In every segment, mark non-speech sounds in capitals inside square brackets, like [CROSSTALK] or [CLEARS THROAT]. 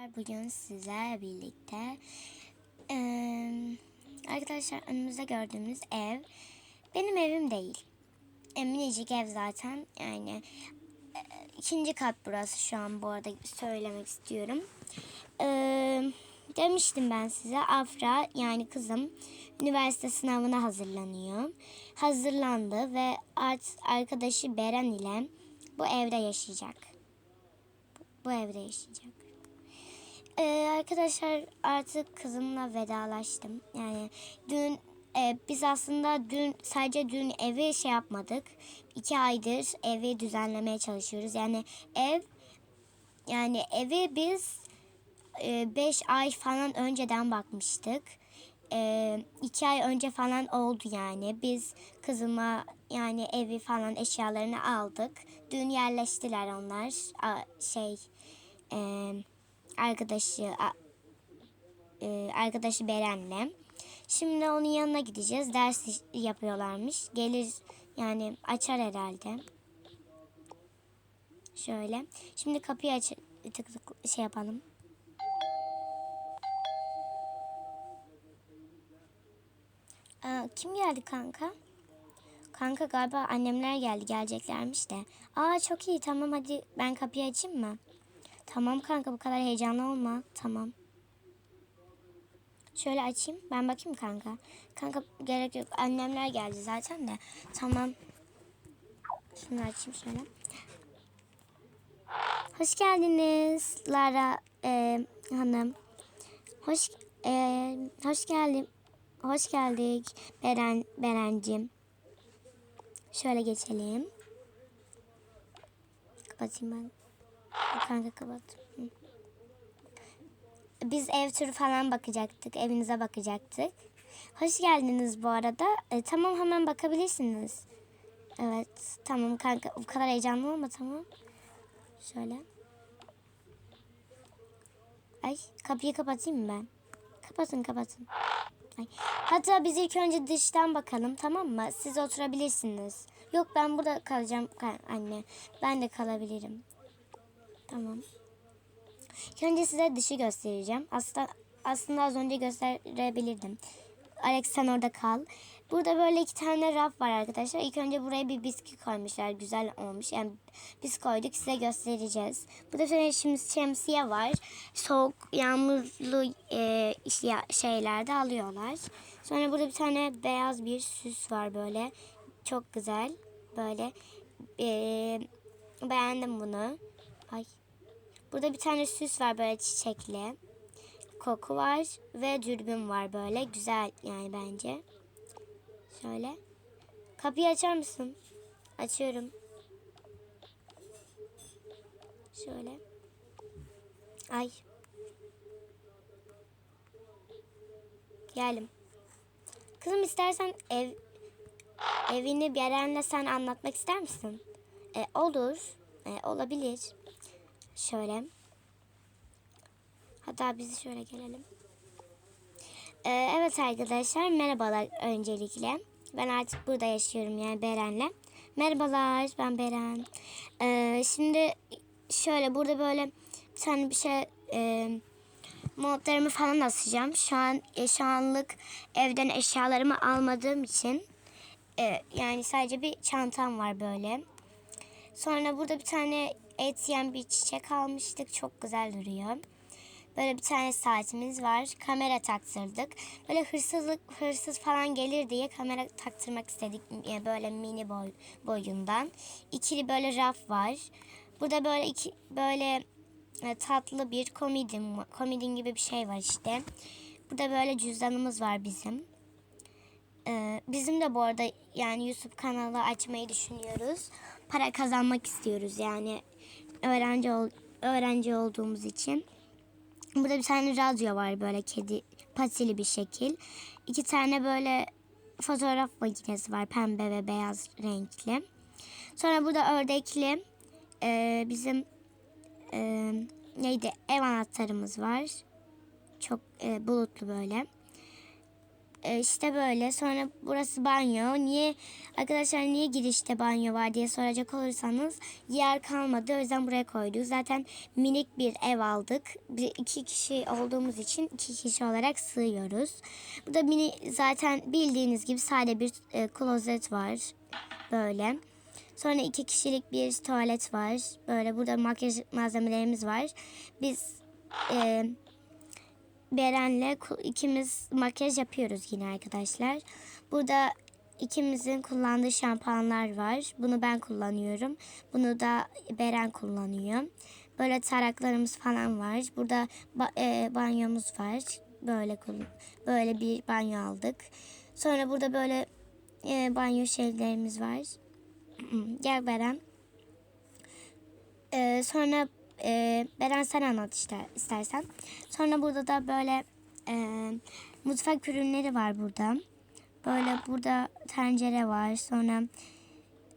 Bugün sizlerle birlikte eee, arkadaşlar önümüzde gördüğümüz ev benim evim değil. E, minicik ev zaten yani e, ikinci kat burası şu an bu arada söylemek istiyorum. Eee, demiştim ben size Afra yani kızım üniversite sınavına hazırlanıyor. Hazırlandı ve art arkadaşı Beren ile bu evde yaşayacak. Bu evde yaşayacak. Ee, arkadaşlar artık kızımla vedalaştım. Yani dün e, biz aslında dün sadece dün evi şey yapmadık. İki aydır evi düzenlemeye çalışıyoruz. Yani ev yani evi biz e, beş ay falan önceden bakmıştık. E, iki ay önce falan oldu yani. Biz kızıma yani evi falan eşyalarını aldık. Dün yerleştiler onlar. A, şey e, arkadaşı e, arkadaşı Beren'le. Şimdi onun yanına gideceğiz. Ders yapıyorlarmış. Gelir yani açar herhalde. Şöyle. Şimdi kapıyı aç tık tık şey yapalım. Aa, kim geldi kanka? Kanka galiba annemler geldi geleceklermiş de. Aa çok iyi tamam hadi ben kapıyı açayım mı? Tamam kanka bu kadar heyecanlı olma. Tamam. Şöyle açayım. Ben bakayım kanka. Kanka gerek yok. Annemler geldi zaten de. Tamam. Şunu açayım şöyle. Hoş geldiniz Lara e, Hanım. Hoş e, hoş geldin. Hoş geldik Beren Berencim. Şöyle geçelim. Kapatayım ben. Kanka kapat. Biz ev turu falan bakacaktık. Evinize bakacaktık. Hoş geldiniz bu arada. E, tamam hemen bakabilirsiniz. Evet tamam kanka. Bu kadar heyecanlı olma tamam. Şöyle. Ay kapıyı kapatayım mı ben? Kapatın kapatın. Ay. Hatta biz ilk önce dıştan bakalım tamam mı? Siz oturabilirsiniz. Yok ben burada kalacağım ka- anne. Ben de kalabilirim. Tamam. Önce size dışı göstereceğim. Aslında aslında az önce gösterebilirdim. Alex sen orada kal. Burada böyle iki tane raf var arkadaşlar. İlk önce buraya bir bisküvi koymuşlar. Güzel olmuş. Yani biz koyduk size göstereceğiz. Burada şimdi şemsiye var. Soğuk, yağmurlu e, şeylerde alıyorlar. Sonra burada bir tane beyaz bir süs var böyle. Çok güzel. Böyle e, beğendim bunu. Ay Burada bir tane süs var böyle çiçekli. Koku var ve dürbün var böyle. Güzel yani bence. Şöyle. Kapıyı açar mısın? Açıyorum. Şöyle. Ay. Geldim. Kızım istersen ev evini bir yerenle sen anlatmak ister misin? E, olur. E, olabilir. Şöyle. Hatta bizi şöyle gelelim. Ee, evet arkadaşlar merhabalar öncelikle. Ben artık burada yaşıyorum yani Beren'le. Merhabalar ben Beren. Ee, şimdi şöyle burada böyle bir tane bir şey e, montlarımı falan asacağım. Şu an e, şu anlık evden eşyalarımı almadığım için e, yani sadece bir çantam var böyle. Sonra burada bir tane et yiyen bir çiçek almıştık. Çok güzel duruyor. Böyle bir tane saatimiz var. Kamera taktırdık. Böyle hırsızlık hırsız falan gelir diye kamera taktırmak istedik. Yani böyle mini boy, boyundan. İkili böyle raf var. Burada böyle iki böyle e, tatlı bir komedin komedin gibi bir şey var işte. Burada böyle cüzdanımız var bizim. Ee, bizim de bu arada yani YouTube kanalı açmayı düşünüyoruz. Para kazanmak istiyoruz yani öğrenci ol, öğrenci olduğumuz için. Burada bir tane radyo var böyle kedi patili bir şekil. İki tane böyle fotoğraf makinesi var pembe ve beyaz renkli. Sonra burada ördekli e, bizim e, neydi ev anahtarımız var. Çok e, bulutlu böyle. E, işte böyle. Sonra burası banyo. Niye arkadaşlar niye girişte banyo var diye soracak olursanız yer kalmadı. O yüzden buraya koyduk. Zaten minik bir ev aldık. Bir, iki kişi olduğumuz için iki kişi olarak sığıyoruz. Burada mini zaten bildiğiniz gibi sade bir e, klozet var. Böyle. Sonra iki kişilik bir tuvalet var. Böyle burada makyaj malzemelerimiz var. Biz e, Beren'le ikimiz makyaj yapıyoruz yine arkadaşlar. Burada ikimizin kullandığı şampuanlar var. Bunu ben kullanıyorum. Bunu da Beren kullanıyor. Böyle taraklarımız falan var. Burada ba- e, banyomuz var. Böyle böyle bir banyo aldık. Sonra burada böyle e, banyo şeylerimiz var. [CLEARS THROAT] Gel Beren. Ee, sonra e, Beren sen anlat işte istersen. Sonra burada da böyle e, mutfak ürünleri var burada. Böyle burada tencere var. Sonra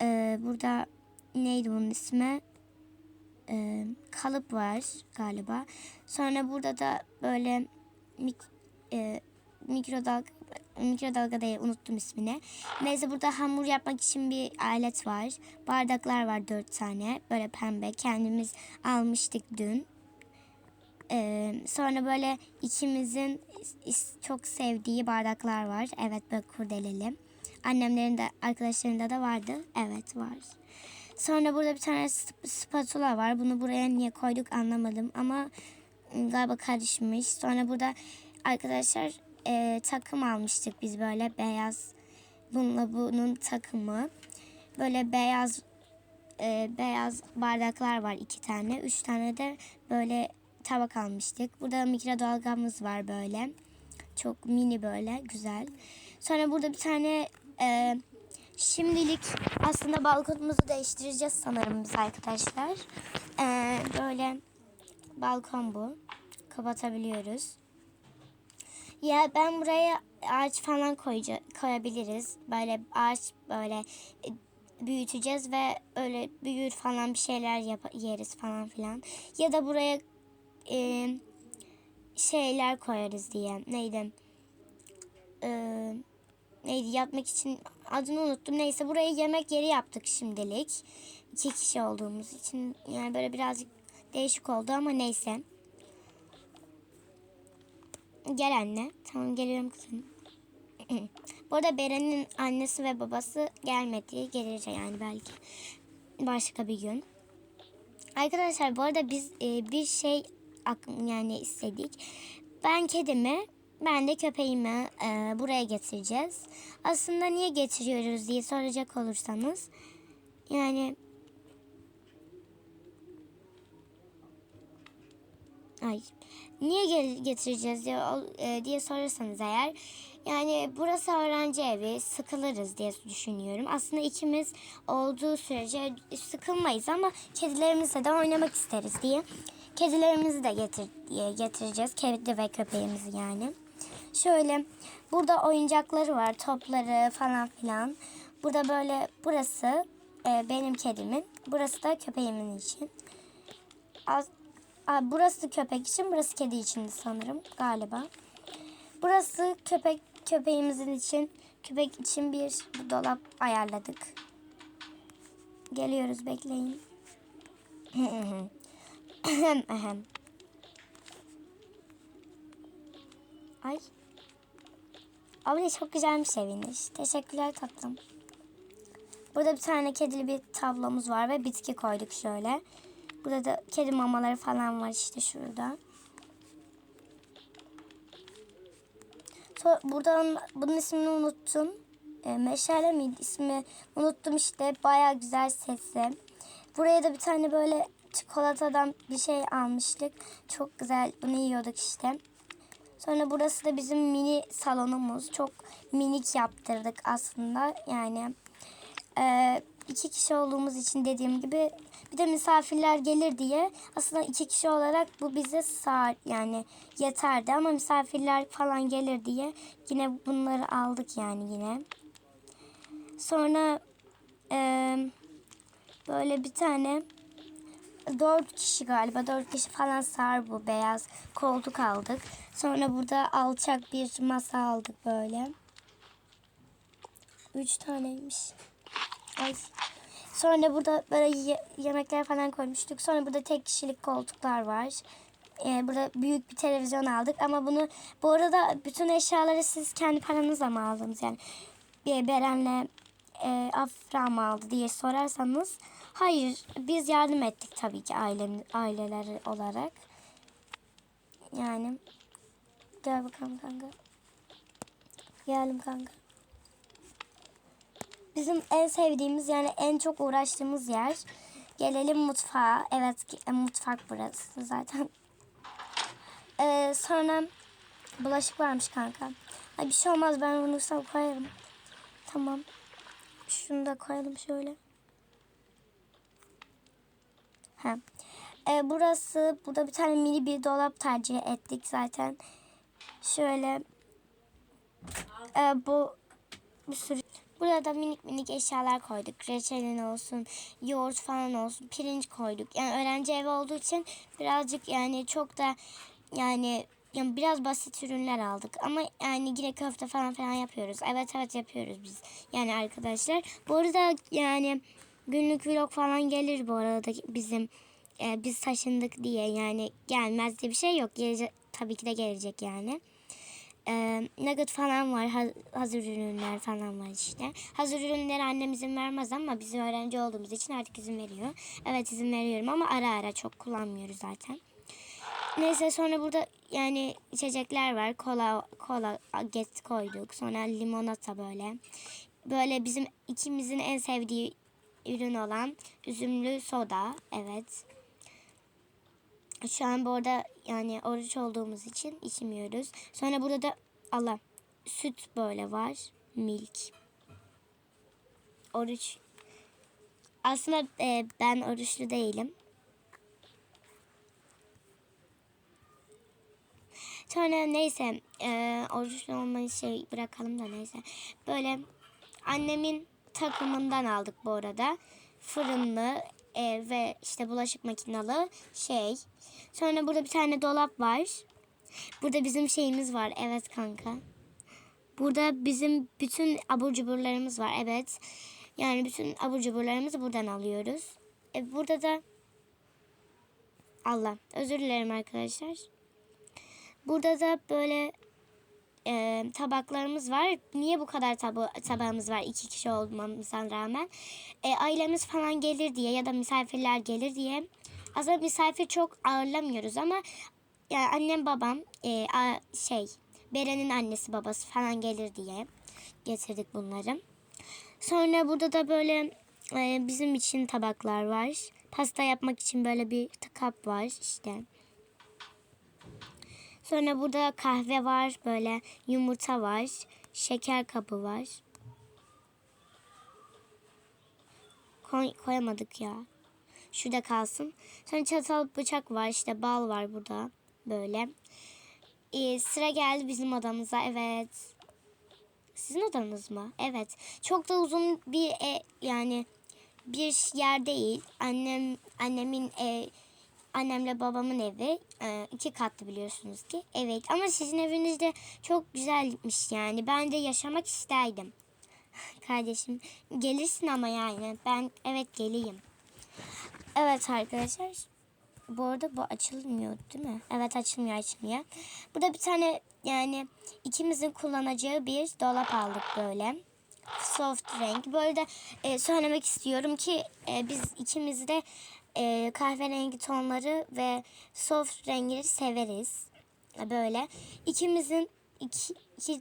e, burada neydi bunun ismi? E, kalıp var galiba. Sonra burada da böyle mik, e, mikrodalga mikrodalga değil unuttum ismini. Neyse burada hamur yapmak için bir alet var. Bardaklar var dört tane. Böyle pembe. Kendimiz almıştık dün. Ee, sonra böyle ikimizin çok sevdiği bardaklar var. Evet böyle kurdeleli. Annemlerin de arkadaşlarında da vardı. Evet var. Sonra burada bir tane sp- spatula var. Bunu buraya niye koyduk anlamadım ama galiba karışmış. Sonra burada arkadaşlar e, takım almıştık biz böyle beyaz. Bununla bunun takımı. Böyle beyaz e, beyaz bardaklar var iki tane. Üç tane de böyle tabak almıştık. Burada mikrodalgamız var böyle. Çok mini böyle güzel. Sonra burada bir tane e, şimdilik aslında balkonumuzu değiştireceğiz sanırım biz arkadaşlar. E, böyle balkon bu. Kapatabiliyoruz. Ya ben buraya ağaç falan koyca, koyabiliriz. Böyle ağaç böyle e, büyüteceğiz ve öyle büyür falan bir şeyler yap yeriz falan filan. Ya da buraya e, şeyler koyarız diye. Neydi? E, neydi yatmak için adını unuttum. Neyse buraya yemek yeri yaptık şimdilik. İki kişi olduğumuz için yani böyle birazcık değişik oldu ama neyse. Gel anne. Tamam geliyorum kızım. [CLEARS THROAT] Bu arada Beren'in annesi ve babası gelmedi. Gelir yani belki başka bir gün. Arkadaşlar bu arada biz e, bir şey yani istedik. Ben kedimi, ben de köpeğimi e, buraya getireceğiz. Aslında niye getiriyoruz diye soracak olursanız yani Ay niye gel- getireceğiz diye, e, diye sorarsanız eğer yani burası öğrenci evi sıkılırız diye düşünüyorum. Aslında ikimiz olduğu sürece sıkılmayız ama kedilerimizle de oynamak isteriz diye kedilerimizi de getir getireceğiz. Kedi ve köpeğimizi yani. Şöyle burada oyuncakları var, topları falan filan. Burada böyle burası e, benim kedimin, burası da köpeğimin için. Az, Aa, burası köpek için, burası kedi için sanırım galiba. Burası köpek köpeğimizin için, köpek için bir dolap ayarladık. Geliyoruz bekleyin. [LAUGHS] Ay. Abla çok güzelmiş eviniz. Teşekkürler tatlım. Burada bir tane kedili bir tablomuz var ve bitki koyduk şöyle. Burada da kedi mamaları falan var işte şurada. So, buradan bunun ismini unuttum. E, meşale miydi ismi? Unuttum işte. Baya güzel sesi. Buraya da bir tane böyle çikolatadan bir şey almıştık. Çok güzel. Bunu yiyorduk işte. Sonra burası da bizim mini salonumuz. Çok minik yaptırdık aslında. Yani e, iki kişi olduğumuz için dediğim gibi bir de misafirler gelir diye aslında iki kişi olarak bu bize sağ yani yeterdi ama misafirler falan gelir diye yine bunları aldık yani yine. Sonra e, böyle bir tane dört kişi galiba dört kişi falan sar bu beyaz koltuk aldık. Sonra burada alçak bir masa aldık böyle. Üç taneymiş. Ay. Sonra burada böyle ye- yemekler falan koymuştuk. Sonra burada tek kişilik koltuklar var. Ee, burada büyük bir televizyon aldık ama bunu bu arada bütün eşyaları siz kendi paranızla mı aldınız yani? Beren'le e, Afra mı aldı diye sorarsanız hayır biz yardım ettik tabii ki aile, aileler olarak. Yani gel bakalım kanka. Geldim kanka. Bizim en sevdiğimiz yani en çok uğraştığımız yer. Gelelim mutfağa. Evet e, mutfak burası zaten. [LAUGHS] Ee, sonra bulaşık varmış kanka. Ay bir şey olmaz ben bunu sana koyarım. Tamam. Şunu da koyalım şöyle. Ha. Ee, burası burada bir tane mini bir dolap tercih ettik zaten. Şöyle e, bu bir sürü Burada minik minik eşyalar koyduk. Reçelin olsun, yoğurt falan olsun, pirinç koyduk. Yani öğrenci evi olduğu için birazcık yani çok da yani yani biraz basit ürünler aldık ama yani yine köfte falan falan yapıyoruz. Evet evet yapıyoruz biz. Yani arkadaşlar. Bu arada yani günlük vlog falan gelir bu arada bizim e, biz taşındık diye yani gelmez diye bir şey yok. Gelecek, tabii ki de gelecek yani. Ee, nugget falan var. ha- Hazır ürünler falan var işte. Hazır ürünleri annem izin vermez ama biz öğrenci olduğumuz için artık izin veriyor. Evet izin veriyorum ama ara ara çok kullanmıyoruz zaten. Neyse sonra burada yani içecekler var. Kola, kola get koyduk. Sonra limonata böyle. Böyle bizim ikimizin en sevdiği ürün olan üzümlü soda. Evet. Şu an bu arada yani oruç olduğumuz için içmiyoruz. Sonra burada da Allah süt böyle var. Milk. Oruç. Aslında e, ben oruçlu değilim. Sonra neyse e, oruçlu olmayı şey bırakalım da neyse. Böyle annemin takımından aldık bu arada. Fırınlı e, ve işte bulaşık makinalı şey. Sonra burada bir tane dolap var. Burada bizim şeyimiz var. Evet kanka. Burada bizim bütün abur cuburlarımız var. Evet. Yani bütün abur cuburlarımızı buradan alıyoruz. E, burada da Allah. Özür dilerim arkadaşlar. Burada da böyle e, tabaklarımız var. Niye bu kadar taba tabağımız var iki kişi olmamızdan rağmen? E, ailemiz falan gelir diye ya da misafirler gelir diye. Aslında misafir çok ağırlamıyoruz ama yani annem babam e, a, şey Beren'in annesi babası falan gelir diye getirdik bunları. Sonra burada da böyle e, bizim için tabaklar var. Pasta yapmak için böyle bir kap var işte. Sonra burada kahve var, böyle yumurta var, şeker kabı var. Koy, koyamadık ya. Şurada kalsın. Sonra çatal bıçak var, işte bal var burada. Böyle. Ee, sıra geldi bizim odamıza. Evet. Sizin odanız mı? Evet. Çok da uzun bir e, yani bir yer değil. Annem annemin e, annemle babamın evi e, iki katlı biliyorsunuz ki. Evet ama sizin eviniz de çok güzelmiş yani. Ben de yaşamak isterdim. [LAUGHS] Kardeşim gelirsin ama yani. Ben evet geleyim. Evet arkadaşlar. Bu arada bu açılmıyor değil mi? Evet açılmıyor açılmıyor. Burada bir tane yani ikimizin kullanacağı bir dolap aldık böyle. Soft renk. Böyle de e, söylemek istiyorum ki e, biz ikimiz de e, kahverengi tonları ve soft renkleri severiz. Böyle. İkimizin iki, iki,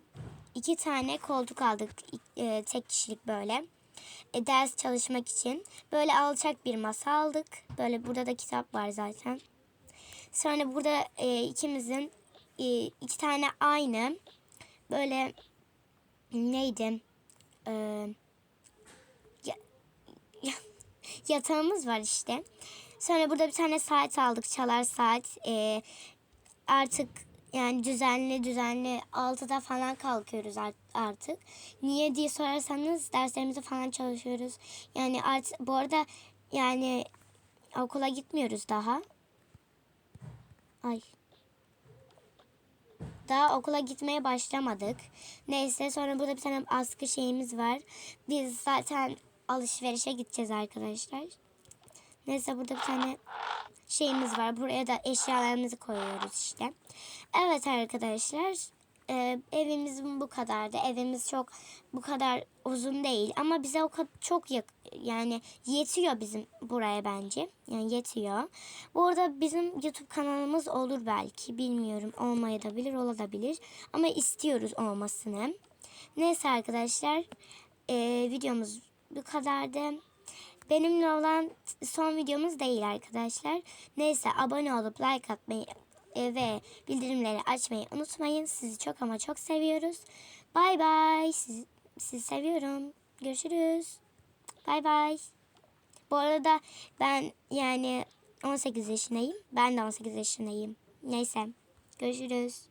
iki tane koltuk aldık. E, tek kişilik böyle. E, ders çalışmak için. Böyle alçak bir masa aldık. Böyle burada da kitap var zaten. Sonra burada e, ikimizin e, iki tane aynı böyle neydi? Ee, ya, ya, [LAUGHS] yatağımız var işte. Sonra burada bir tane saat aldık. Çalar saat. Ee, artık yani düzenli düzenli 6'da falan kalkıyoruz art- artık. Niye diye sorarsanız derslerimizi falan çalışıyoruz. Yani artık bu arada yani okula gitmiyoruz daha. Ay. Daha okula gitmeye başlamadık. Neyse sonra burada bir tane askı şeyimiz var. Biz zaten alışverişe gideceğiz arkadaşlar. Neyse burada bir tane şeyimiz var. Buraya da eşyalarımızı koyuyoruz işte. Evet arkadaşlar. e, evimizin bu kadardı. Evimiz çok bu kadar uzun değil ama bize o kadar çok yani yetiyor bizim buraya bence. Yani yetiyor. Bu arada bizim YouTube kanalımız olur belki. Bilmiyorum. Olmayabilir, olabilir. Ama istiyoruz olmasını. Neyse arkadaşlar. e, videomuz bu kadardı. Benimle olan son videomuz değil arkadaşlar. Neyse abone olup like atmayı e, ve bildirimleri açmayı unutmayın. Sizi çok ama çok seviyoruz. Bay bay. Sizi, sizi seviyorum. Görüşürüz. Bay bay. Bu arada ben yani 18 yaşındayım. Ben de 18 yaşındayım. Neyse. Görüşürüz.